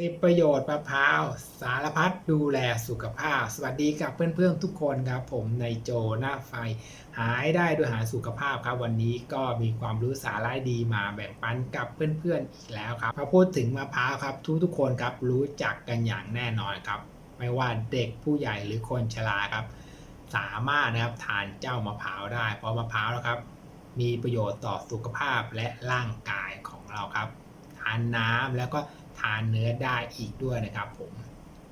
สิบประโยชน์มะพร้าว สารพัดดูแลสุขภาพ สวัสดีกับเพื่อนๆทุกคนครับ ผมในโจหน้าไฟ หายได้ด้วยหาสุขภาพครับวันนี้ก็มีความรู้สาระดีมาแบ่งปันกับเพื่อนๆอีกแล้วครับพอพูดถึงมะพร้าวครับทุกๆคนครับรู้จักกันอย่างแน่นอนครับ ไม่ว่าเด็กผู้ใหญ่หรือคนชราครับ สามารถนะครับทานเจ้ามะพร้าวได้เพราะมะพร้าวนะครับ มีประโยชน์ต่อสุขภาพและร่างกายของเราครับทานน้ำแล้วก็ ทานเนื้อได้อีกด้วยนะครับผม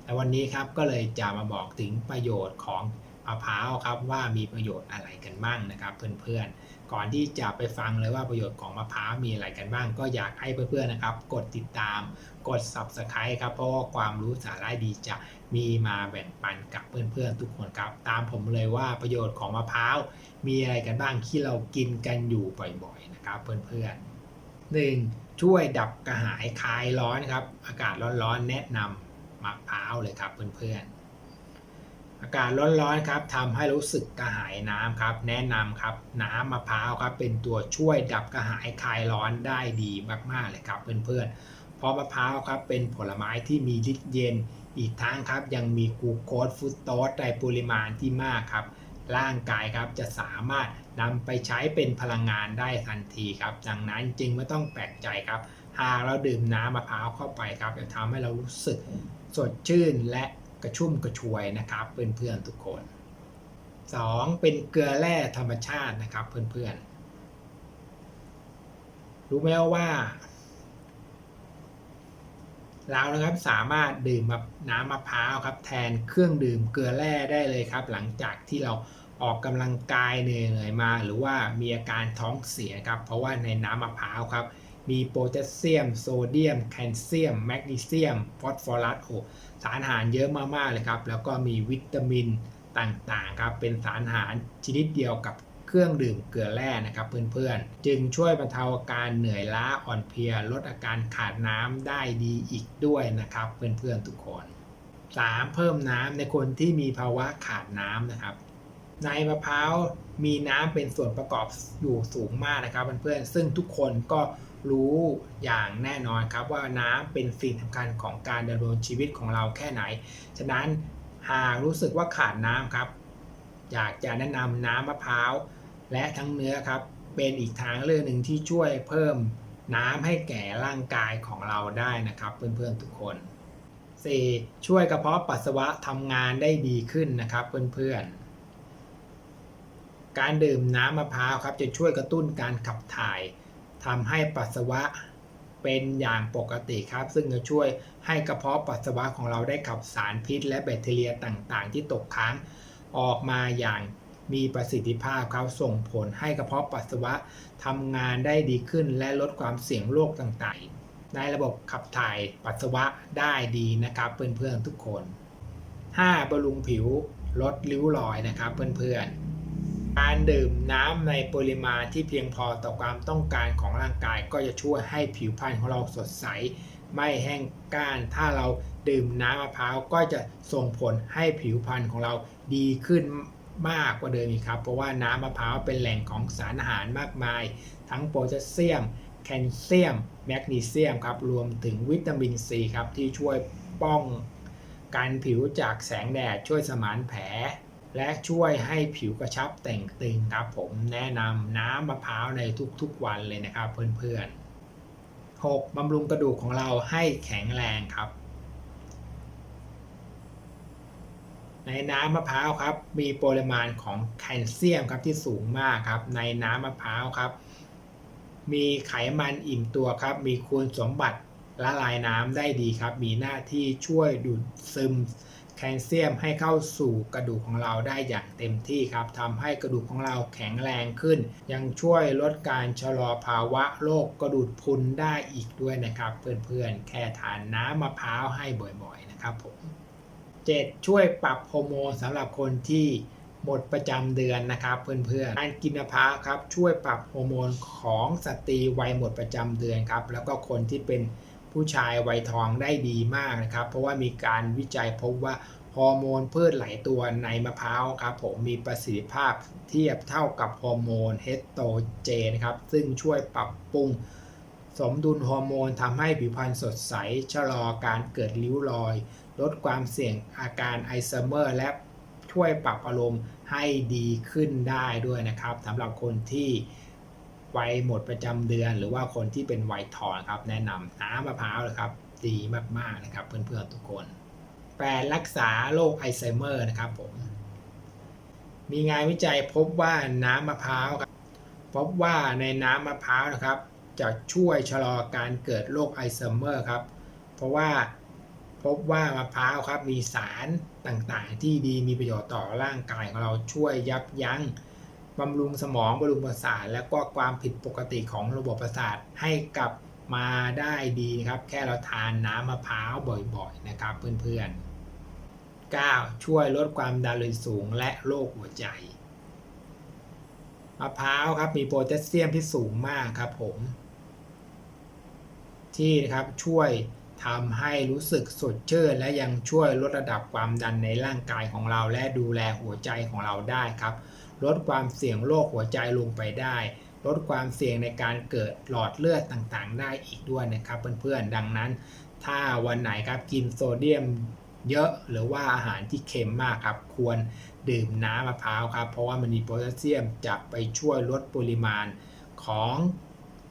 แต่วันนี้ครับก็เลยจะมาบอกถึงประโยชน์ของมะพร้าวครับว่ามีประโยชน์อะไรกันบ้างนะครับเพื่อนๆ ก่อนที่จะไปฟังเลยว่าประโยชน์ของมะพร้าวมีอะไรกันบ้าง ก็อยากให้เพื่อนๆนะครับ กดติดตาม กด subscribe ครับเพราะว่าความรู้สาระดีจะมีมาแบ่งปันกับเพื่อนๆทุกคนครับ ตามผมเลยว่าประโยชน์ของมะพร้าวมีอะไรกันบ้างที่เรากินกันอยู่บ่อยๆนะครับเพื่อนๆ 1. ช่วยดับกระหายคลายร้อนครับ อากาศร้อนๆแนะนำมะพร้าวเลยครับเพื่อนๆอากาศร้อนๆครับทำให้รู้สึกกระหายน้ำครับ แนะนำครับน้ำมะพร้าวครับเป็นตัวช่วยดับกระหายคลายร้อนได้ดีมากๆเลยครับเพื่อนๆเพราะมะพร้าวครับเป็นผลไม้ที่มีฤทธิ์เย็นอีกทั้งครับยังมีกลูโคสฟุตโตสในปริมาณที่มากครับ ร่างกายครับจะสามารถนำไปใช้เป็นพลังงานได้ทันทีครับดังนั้นจึงไม่ต้องแปลกใจครับ หากเราดื่มน้ำมะพร้าวเข้าไปครับจะทำให้เรารู้สึกสดชื่นและกระชุ่มกระชวยนะครับเพื่อนๆทุกคน 2. เป็นเกลือแร่ธรรมชาตินะครับเพื่อนๆรู้ไหมว่า เรานะครับสามารถดื่มน้ำมะพร้าวครับ แทนเครื่องดื่มเกลือแร่ได้เลยครับ หลังจากที่เราออกกำลังกายเหนื่อยมา หรือว่ามีอาการท้องเสียครับ เพราะว่าในน้ำมะพร้าวครับ มีโพแทสเซียม โซเดียม แคลเซียม แมกนีเซียม ฟอสฟอรัสโอสารอาหารเยอะมากๆเลยครับ แล้วก็มีวิตามินต่างๆครับ เป็นสารอาหารชนิดเดียวกับ เครื่องดื่มเกลือแร่นะครับเพื่อนๆ จึงช่วยบรรเทาอาการเหนื่อยล้าอ่อนเพลีย ลดอาการขาดน้ำได้ดีอีกด้วยนะครับเพื่อนๆทุกคน 3. เพิ่มน้ำในคนที่มีภาวะขาดน้ำนะครับในมะพร้าวมีน้ำเป็นส่วนประกอบอยู่สูงมากนะครับเพื่อนๆซึ่งทุกคนก็รู้อย่างแน่นอนครับว่าน้ำเป็นสิ่งสำคัญของการดำรงชีวิตของเราแค่ไหน ฉะนั้นหากรู้สึกว่าขาดน้ำครับ อยากจะแนะนำน้ำมะพร้าว และทั้งเนื้อครับ เป็นอีกทางเลือกหนึ่งที่ช่วยเพิ่มน้ำให้แก่ร่างกายของเราได้นะครับ เพื่อนๆทุกคน 4. ช่วยกระเพาะปัสสาวะทำงานได้ดีขึ้นนะครับเพื่อนๆ การดื่มน้ำมะพร้าวครับจะช่วยกระตุ้นการขับถ่ายทำให้ปัสสาวะเป็นอย่างปกติครับ ซึ่งจะช่วยให้กระเพาะปัสสาวะของเราได้ขับสารพิษ และแบคทีเรียต่างๆ ที่ตกค้างออกมาอย่าง มีประสิทธิภาพครับส่งผลให้กระเพาะปัสสาวะทำงานได้ดีขึ้น และลดความเสี่ยงโรคต่างๆ ในระบบขับถ่ายปัสสาวะได้ดีนะครับเพื่อนๆทุกคน 5. บำรุงผิวลดริ้วรอยนะครับเพื่อนๆ การดื่มน้ำในปริมาณที่เพียงพอต่อความต้องการของร่างกายก็จะช่วยให้ผิวพรรณของเราสดใส ไม่แห้งก้าน ถ้าเราดื่มน้ำมะพร้าวก็จะส่งผลให้ผิวพรรณของเราดีขึ้น มากกว่าเดิมอีกครับ เพราะว่าน้ำมะพร้าวเป็นแหล่งของสารอาหารมากมาย ทั้งโพแทสเซียม แคลเซียม แมกนีเซียมครับ รวมถึงวิตามินซีครับ ที่ช่วยป้องกันผิวจากแสงแดด ช่วยสมานแผล และช่วยให้ผิวกระชับแต่งตึงครับผมแนะนำน้ำมะพร้าวในทุกๆวันเลยนะครับเพื่อนๆ 6. บำรุงกระดูกของเราให้แข็งแรงครับ ในน้ำมะพร้าวครับ มีปริมาณของแคลเซียมครับที่สูงมากครับ ในน้ำมะพร้าวครับ มีไขมันอิ่มตัวครับ มีคุณสมบัติละลายน้ำได้ดีครับ มีหน้าที่ช่วยดูดซึมแคลเซียมให้เข้าสู่กระดูกของเราได้อย่างเต็มที่ครับทำให้กระดูกของเราแข็งแรงขึ้น ยังช่วยลดการชะลอภาวะโรคกระดูกพรุนได้อีกด้วยนะครับ เพื่อนๆ แค่ทานน้ำมะพร้าวให้บ่อยๆ นะครับผม 7. ช่วยปรับฮอร์โมนสำหรับคนที่หมดประจำเดือนนะครับเพื่อนๆการกินมะพร้าวครับช่วยปรับฮอร์โมนของสตรีวัยหมดประจำเดือนครับแล้วก็คนที่เป็นผู้ชายวัยทองได้ดีมากนะครับ เพราะว่ามีการวิจัยพบว่าฮอร์โมนพืชหลายตัวในมะพร้าวครับผมมีประสิทธิภาพเทียบเท่ากับฮอร์โมนเฮสโตรเจนครับซึ่งช่วยปรับปรุง สมดุลฮอร์โมนทำให้ผิวพรรณสดใส ชะลอการเกิดริ้วรอย ลดความเสี่ยงอาการไอซ์เมอร์ และช่วยปรับอารมณ์ให้ดีขึ้นได้ด้วยนะครับสำหรับคนที่วัยหมดประจำเดือน หรือว่าคนที่เป็นวัยทองครับ แนะนำน้ำมะพร้าวเลยครับ ดีมากๆนะครับเพื่อนๆทุกคนแปลรักษาโรคไอซ์เมอร์นะครับผมมีงานวิจัยพบว่าน้ำมะพร้าวครับพบว่าในน้ำมะพร้าวนะครับ จะช่วยชะลอการเกิดโรคไอซ์เมอร์ครับ เพราะว่าพบว่ามะพร้าวครับมีสารต่างๆ ที่ดีมีประโยชน์ต่อร่างกายของเราช่วยยับยั้งบำรุงสมองบำรุงประสาท และก็ความผิดปกติของระบบประสาทให้กลับมาได้ดีนะครับ แค่เราทานน้ำมะพร้าวบ่อยๆนะครับเพื่อนๆ 9. ช่วยลดความดันโลหิตสูงและโรคหัวใจ มะพร้าวครับมีโพแทสเซียมที่สูงมากครับผม ที่นะครับช่วยทำให้รู้สึกสดชื่นและยังช่วยลดระดับความดันในร่างกายของเรา และดูแลหัวใจของเราได้ครับ ลดความเสี่ยงโรคหัวใจลงไปได้ ลดความเสี่ยงในการเกิดหลอดเลือดต่างๆ ได้อีกด้วยนะครับเพื่อนๆดังนั้น ถ้าวันไหนครับกินโซเดียม เยอะหรือว่าอาหารที่เค็มมากครับ ควรดื่มน้ำมะพร้าวครับ เพราะว่ามันมีโพแทสเซียมจะไปช่วยลดปริมาณของ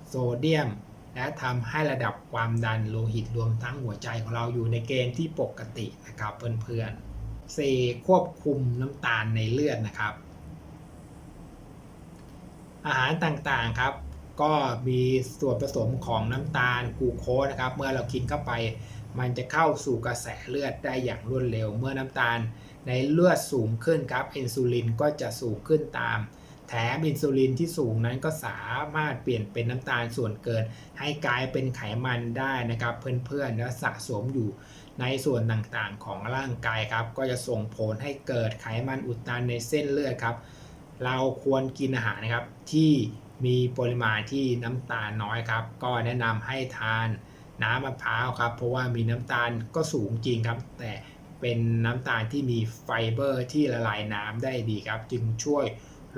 โซเดียม และทำให้ระดับความดันโลหิตรวมทั้งหัวใจของเราอยู่ในเกณฑ์ที่ปกตินะครับเพื่อนๆ 4. ควบคุมน้ำตาลในเลือดนะครับ อาหารต่างๆครับ ก็มีส่วนผสมของน้ำตาลกลูโคสนะครับ เมื่อเรากินเข้าไป มันจะเข้าสู่กระแสเลือดได้อย่างรวดเร็ว เมื่อน้ำตาลในเลือดสูงขึ้นครับอินซูลินก็จะสูงขึ้นตาม แถมอินซูลินที่สูงนั้นก็สามารถเปลี่ยนเป็นน้ำตาลส่วนเกิน ให้กลายเป็นไขมันได้นะครับเพื่อนๆและสะสมอยู่ในส่วนต่างๆของร่างกายครับ ก็จะส่งผลให้เกิดไขมันอุดตันในเส้นเลือดครับ เราควรกินอาหารนะครับที่มีปริมาณที่น้ำตาลน้อยครับ ก็แนะนำให้ทาน น้ำมะพร้าวครับ เพราะว่ามีน้ำตาลก็สูงจริงครับ แต่เป็นน้ำตาลที่มีไฟเบอร์ที่ละลายน้ำได้ดีครับ จึงช่วย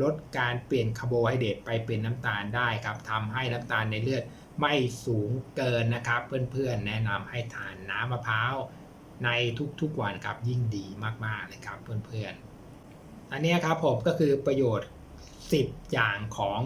ลดการเปลี่ยนคาร์โบไฮเดรตไปเป็นน้ำตาลได้ครับทำให้น้ำตาลในเลือดไม่สูงเกินนะครับ เพื่อนๆ แนะนำให้ทานน้ำมะพร้าวในทุกๆวันครับยิ่งดีมากๆเลยครับเพื่อนๆ อันนี้ครับผมก็คือประโยชน์ 10 อย่างของ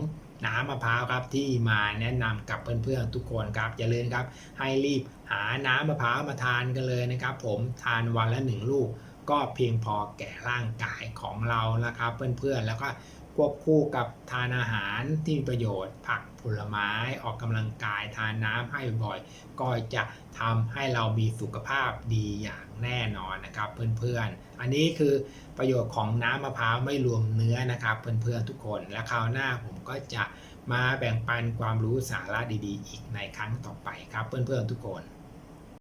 น้ำมะพร้าวครับที่มาแนะนำกับเพื่อนๆทุกคนครับอย่าลืมครับ ให้รีบหาน้ำมะพร้าวมาทานกันเลยนะครับ ผมทานวันละหนึ่งลูก ก็เพียงพอแก่ร่างกายของเรานะครับ เพื่อนๆแล้วก็ควบคู่กับทานอาหารที่มีประโยชน์ผัก ลไม้ออกกำลังกายทานน้ำให้บ่อยๆก็จะทำให้เรามีสุขภาพดีอย่างแน่นอนนะครับเพื่อนๆ อันนี้คือประโยชน์ของน้ำมะพร้าวไม่รวมเนื้อนะครับเพื่อนๆทุกคนและคราวหน้าผมก็จะมาแบ่งปันความรู้สาระดีๆ อีกในครั้งต่อไปครับเพื่อนๆทุกคน